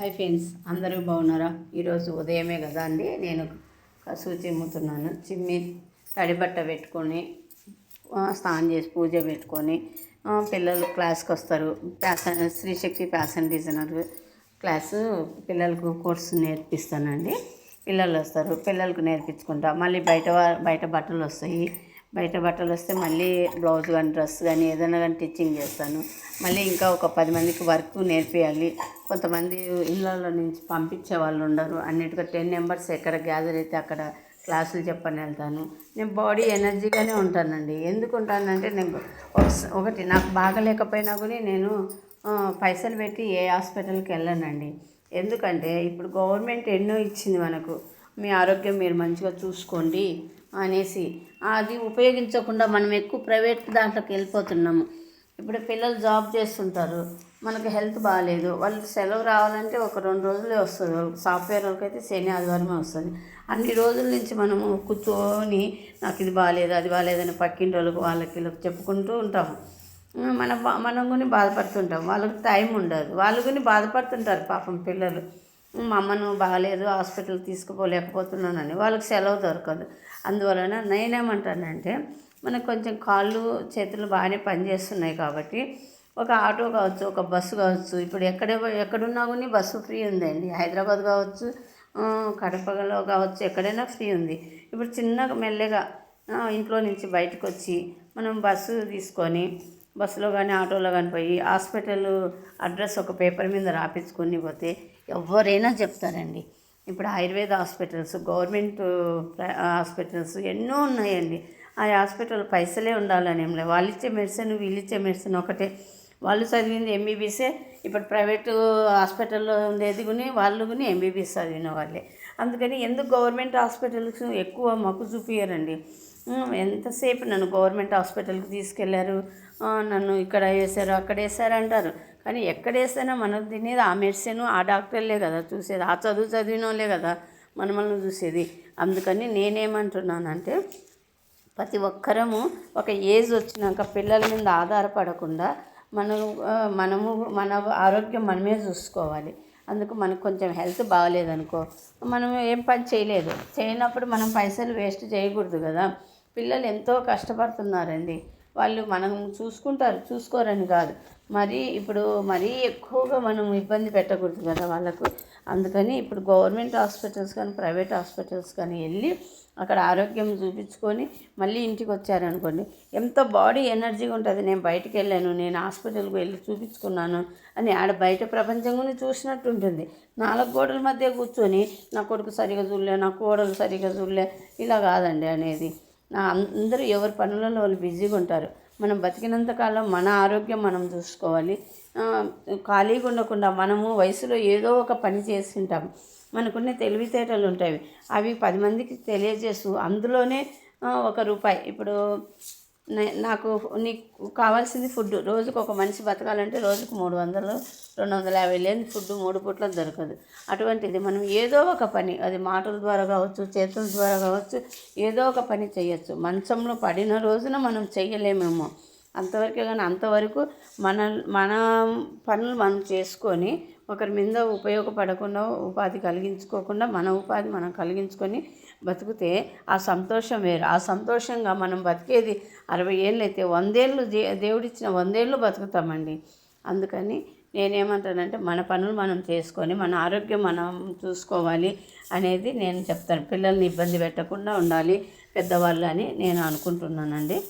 Hi friends అందరూ బాగున్నారా? ఈరోజు ఉదయమే కదా అండి. నేను కసువు చిమ్ముతున్నాను చిమ్మి తడిబట్ట పెట్టుకొని స్నానం చేసి పూజ పెట్టుకొని పిల్లలు క్లాస్కి వస్తారు. Passion Srishakti fashion designer class పిల్లలకు కోర్సు నేర్పిస్తానండి. పిల్లలు వస్తారు. పిల్లలకు నేర్పించుకుంటా. మళ్ళీ బయట బయట బట్టలు వస్తాయి. బయట బట్టలు వస్తే మళ్ళీ బ్లౌజ్ కానీ డ్రెస్ కానీ ఏదైనా కానీ టీచింగ్ చేస్తాను. మళ్ళీ ఇంకా ఒక పది మందికి వర్క్ నేర్పియాలి. కొంతమంది ఇళ్ళలో నుంచి పంపించే వాళ్ళు ఉండరు. అన్నిటికీ టెన్ మెంబర్స్ ఎక్కడ గ్యాదర్ అయితే అక్కడ క్లాసులు చెప్పని వెళ్తాను. నేను బాడీ ఎనర్జీగానే ఉంటానండి. ఎందుకు ఉంటానంటే నేను ఒకటి నాకు బాగలేకపోయినా కూడా నేను పైసలు పెట్టి ఏ హాస్పిటల్కి వెళ్ళానండి. ఎందుకంటే ఇప్పుడు గవర్నమెంట్ ఎన్నో ఇచ్చింది మనకు. మీ ఆరోగ్యం మీరు మంచిగా చూసుకోండి. అనేసి. అది ఉపయోగించకుండా మనం ఎక్కువ ప్రైవేట్ దాంట్లోకి వెళ్ళిపోతున్నాము. ఇప్పుడు పిల్లలు జాబ్ చేస్తుంటారు. మనకు హెల్త్ బాగాలేదు వాళ్ళు సెలవు రావాలంటే ఒక రెండు రోజులే వస్తుంది. వాళ్ళకి సాఫ్ట్వేర్ వాళ్ళకి అయితే శని ఆదివారమే వస్తుంది. అన్ని రోజుల నుంచి మనము కూర్చొని నాకు ఇది బాగాలేదు అది బాగాలేదని పక్కింటి వాళ్ళకి వాళ్ళకి వీళ్ళకి చెప్పుకుంటూ ఉంటాము. మన మనం కూడా బాధపడుతుంటాం. వాళ్ళకి టైం ఉండదు. వాళ్ళు కూడా బాధపడుతుంటారు పాపం పిల్లలు. మా అమ్మను బాగాలేదు హాస్పిటల్ తీసుకుపోలేకపోతున్నానని వాళ్ళకి సెలవు దొరకదు. అందువలన నేనేమంటానంటే మనకు కొంచెం కాళ్ళు చేతులు బాగానే పనిచేస్తున్నాయి కాబట్టి ఒక ఆటో కావచ్చు ఒక బస్సు కావచ్చు ఇప్పుడు ఎక్కడ ఎక్కడున్నా కానీ బస్సు ఫ్రీ ఉందండి. హైదరాబాద్ కావచ్చు కడపలో కావచ్చు ఎక్కడైనా ఫ్రీ ఉంది. ఇప్పుడు చిన్నగా మెల్లగా ఇంట్లో నుంచి బయటకు వచ్చి మనం బస్సు తీసుకొని బస్సులో కానీ ఆటోలో కానీ పోయి హాస్పిటల్ అడ్రస్ ఒక పేపర్ మీద రాపించుకొని పోతే ఎవరైనా చెప్తారండి. ఇప్పుడు ఆయుర్వేద హాస్పిటల్స్ గవర్నమెంట్ ప్ర- హాస్పిటల్స్ ఎన్నో ఉన్నాయండి. ఆ హాస్పిటల్ పైసలే ఉండాలని ఏం లేదు. వాళ్ళు ఇచ్చే మెడిసిన్ వీళ్ళు ఇచ్చే మెడిసిన్ ఒకటే. వాళ్ళు చదివింది ఎంబీబీసే ఇప్పుడు ప్రైవేటు హాస్పిటల్లో ఉండేది కూడా వాళ్ళు కూడా ఎంబీబీఎస్ చదివిన వాళ్ళే. అందుకని ఎందుకు గవర్నమెంట్ హాస్పిటల్స్ ఎక్కువ మొక్కు చూపించారండి ఎంతసేపు నన్ను గవర్నమెంట్ హాస్పిటల్కి తీసుకెళ్ళారు? నన్ను ఇక్కడ వేశారు అక్కడ వేశారు అంటారు. కానీ ఎక్కడ వేసినా మనం తినేది ఆ మెడిసిన్ ఆ డాక్టర్లే కదా చూసేది. ఆ చదువు చదివినోళ్ళే కదా మనమల్ని చూసేది. అందుకని నేనేమంటున్నానంటే ప్రతి ఒక్కరము ఒక ఏజ్ వచ్చినాక పిల్లల మీద ఆధారపడకుండా మనం మనము మన ఆరోగ్యం మనమే చూసుకోవాలి. అందుకు మనకు కొంచెం హెల్త్ బాగాలేదనుకో మనం ఏం పని చేయలేదు. చేయనప్పుడు మనం పైసలు వేస్ట్ చేయకూడదు కదా. పిల్లలు ఎంతో కష్టపడుతున్నారండి. వాళ్ళు మనం చూసుకుంటారు చూసుకోరని కాదు. మరి ఇప్పుడు మరీ ఎక్కువగా మనం ఇబ్బంది పెట్టకూడదు కదా వాళ్ళకు. అందుకని ఇప్పుడు గవర్నమెంట్ హాస్పిటల్స్ కానీ ప్రైవేట్ హాస్పిటల్స్ కానీ వెళ్ళి అక్కడ ఆరోగ్యం చూపించుకొని మళ్ళీ ఇంటికి వచ్చారనుకోండి ఎంత బాడీ ఎనర్జీగా ఉంటుంది. నేను బయటకు వెళ్ళాను నేను హాస్పిటల్కి వెళ్ళి చూపించుకున్నాను అని ఆడ బయట ప్రపంచం గురించి చూసినట్టు ఉంటుంది. నాలుగు గోడల మధ్య కూర్చొని నా కొడుకు సరిగా చూడలే నా కోడలు సరిగా చూడలే ఇలా కాదండి అనేది. అందరూ ఎవరి పనులలో వాళ్ళు బిజీగా ఉంటారు. మనం బతికినంత కాలం మన ఆరోగ్యం మనం చూసుకోవాలి. ఖాళీగా ఉండకుండా మనము వయసులో ఏదో ఒక పని చేస్తుంటాం మనకున్న తెలివితేటలు ఉంటాయి. అవి పది మందికి తెలియజేస్తూ అందులోనే ఒక రూపాయి. ఇప్పుడు నాకు నీకు కావాల్సింది ఫుడ్ రోజుకు ఒక మనిషి బతకాలంటే రోజుకు మూడు వందలు రెండు వందల యాభై లేని ఫుడ్ మూడు పూట్ల దొరకదు. అటువంటిది మనం ఏదో ఒక పని అది మాటల ద్వారా కావచ్చు చేతుల ద్వారా కావచ్చు ఏదో ఒక పని చేయొచ్చు. మంచంలో పడిన రోజున మనం చెయ్యలేమేమో. అంతవరకే కానీ అంతవరకు మన మన పనులు మనం చేసుకొని ఒకరి మీద ఉపయోగపడకుండా ఉపాధి కలిగించుకోకుండా మన ఉపాధి మనం కలిగించుకొని బతికితే ఆ సంతోషం వేరు. ఆ సంతోషంగా మనం బతికేది అరవై ఏళ్ళు అయితే వందేళ్ళు దే- దేవుడిచ్చిన వందేళ్ళు బతుకుతామండి. అందుకని నేనేమంటానంటే మన పనులు మనం చేసుకొని మన ఆరోగ్యం మనం చూసుకోవాలి అనేది నేను చెప్తాను. పిల్లల్ని ఇబ్బంది పెట్టకుండా ఉండాలి పెద్దవాళ్ళు అని నేను అనుకుంటున్నానండి.